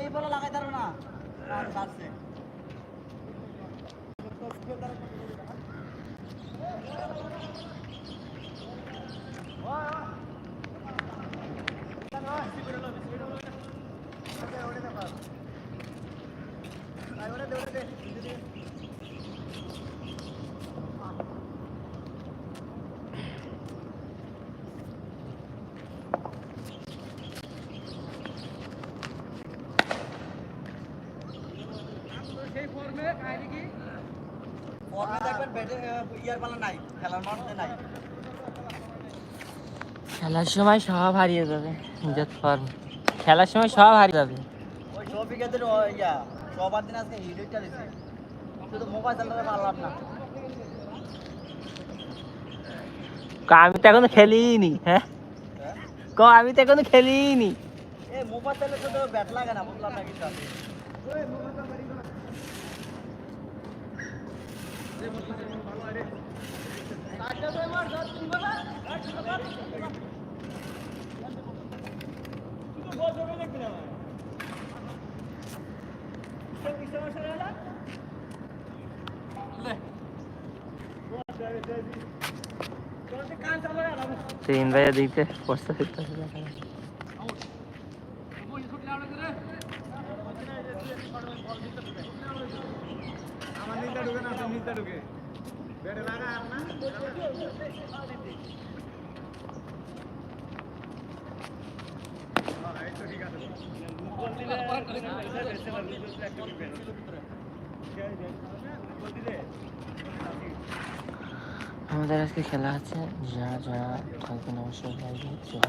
এই বলে লাগাই তারো না। আর ছাড়ছে ফর্মে দেখবেন খেলার সময় সব হারিয়ে যাবে নিজের ফর্ম খেলার সময় সব হারিয়ে যাবে। ওই শফিকাদের ইয়া সবার দিন আজকে দিছে। শুধু মোবাইল চালাতে পারলাম না। আমি তো এখনও খেলিনি হ্যাঁ? ক আমি তো এখনও খেলিনি। এই মোবাইল ব্যাট লাগে না বুঝলাম না কিছু তিন ভাইয়া দিতে পড়তে ফিরতে আমার নিচে ঢুকে না নিচে ঢুকে বেড়ে লাগা আর না হ্যাঁ। আমাদের আজকে খেলা আছে যারা যারা থাকবেন অবশ্যই চলে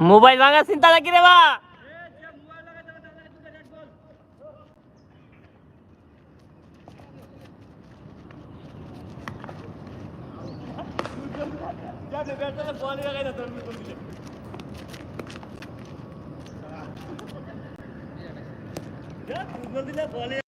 মোবাইল ভাঙা চিন্তা নাকি রে বা বলে